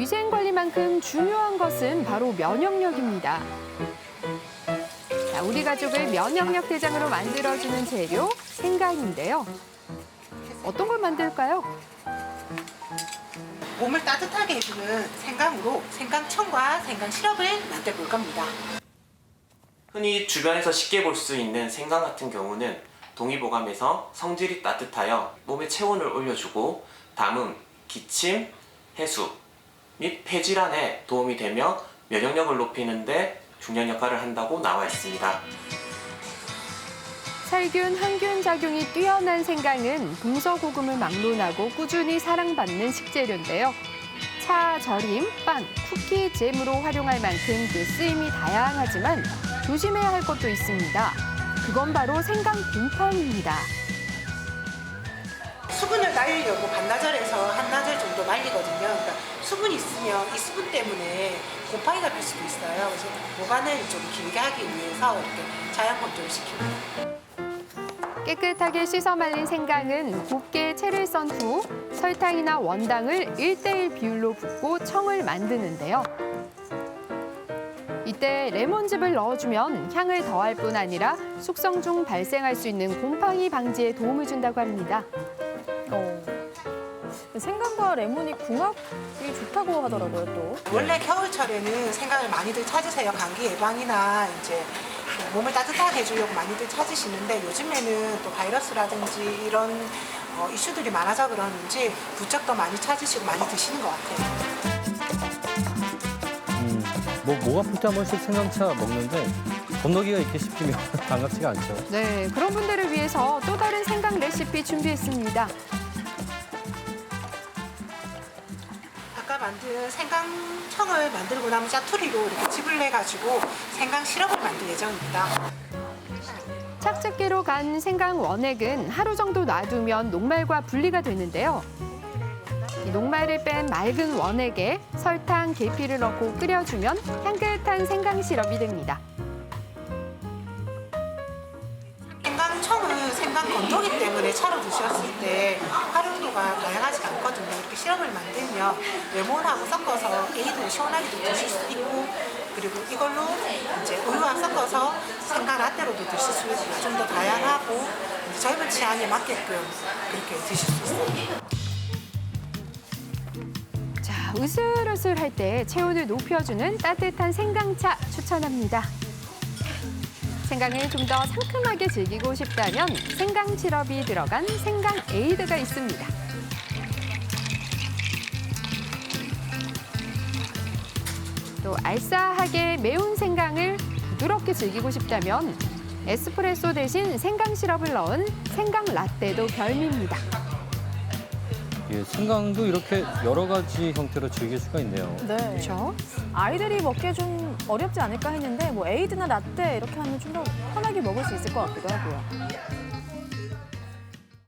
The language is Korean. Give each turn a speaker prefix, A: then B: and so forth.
A: 위생 관리만큼 중요한 것은 바로 면역력입니다. 자, 우리 가족을 면역력 대장으로 만들어주는 재료 생강인데요. 어떤 걸 만들까요?
B: 몸을 따뜻하게 해주는 생강으로 생강청과 생강 시럽을 만들어 볼 겁니다.
C: 흔히 주변에서 쉽게 볼 수 있는 생강 같은 경우는 동의보감에서 성질이 따뜻하여 몸의 체온을 올려주고 담음, 기침, 해수 및 폐질환에 도움이 되며 면역력을 높이는데 중요한 역할을 한다고 나와 있습니다.
A: 살균, 항균 작용이 뛰어난 생강은 동서고금을 막론하고 꾸준히 사랑받는 식재료인데요. 차, 절임, 빵, 쿠키, 잼으로 활용할 만큼 그 쓰임이 다양하지만 조심해야 할 것도 있습니다. 그건 바로 생강 곰팡이입니다.
B: 수분을 날리려고 반나절에서 한나절 정도 말리거든요. 그러니까 수분이 있으면 이 수분 때문에 곰팡이가 필 수도 있어요. 그래서 보관을 좀 길게 하기 위해서 이렇게 자연 건조를 시킵니다.
A: 깨끗하게 씻어 말린 생강은 곱게 채를 썬 후 설탕이나 원당을 1대1 비율로 붓고 청을 만드는데요. 이때 레몬즙을 넣어주면 향을 더할 뿐 아니라 숙성 중 발생할 수 있는 곰팡이 방지에 도움을 준다고 합니다.
D: 어. 생강과 레몬이 궁합이 좋다고 하더라고요, 또.
B: 원래 겨울철에는 생강을 많이들 찾으세요. 감기 예방이나 이제 몸을 따뜻하게 해주려고 많이들 찾으시는데 요즘에는 또 바이러스라든지 이런 어, 이슈들이 많아서 그러는지 부쩍 더 많이 찾으시고 많이 드시는 것 같아요.
E: 음, 뭐, 목 아플 때 한 번씩 생강차 먹는데 건너기가 이렇게 쉽지면 반갑지가 않죠.
A: 네, 그런 분들을 위해서 또 다른 생강 레시피 준비했습니다.
B: 만든 생강청을 만들고 남은 짜투리로 이렇게 즙을 내가지고 생강 시럽을 만들 예정입니다.
A: 착즙기로 간 생강 원액은 하루 정도 놔두면 녹말과 분리가 되는데요. 이 녹말을 뺀 맑은 원액에 설탕, 계피를 넣고 끓여주면 향긋한 생강 시럽이 됩니다.
B: 생강청은 생강 건조기 때문에 차로 드셨을 때 활용도가. 이렇게 시럽을 만들면 레몬하고 섞어서 에이드 시원하게도 드실 수 있고 그리고 이걸로 이제 우유와 섞어서 생강 라떼로도 드실 수 있고 좀 더 다양하고 젊은 취향에 맞게끔 그렇게 드실 수 있어요.
A: 자, 으슬으슬할 때 체온을 높여주는 따뜻한 생강차 추천합니다. 생강을 좀 더 상큼하게 즐기고 싶다면 생강 시럽이 들어간 생강 에이드가 있습니다. 또 알싸하게 매운 생강을 부드럽게 즐기고 싶다면 에스프레소 대신 생강 시럽을 넣은 생강 라떼도 별미입니다.
E: 예, 생강도 이렇게 여러 가지 형태로 즐길 수가 있네요.
D: 네.
A: 그렇죠?
D: 아이들이 먹기에 좀 어렵지 않을까 했는데 뭐 에이드나 라떼 이렇게 하면 좀 더 편하게 먹을 수 있을 것 같기도 하고요.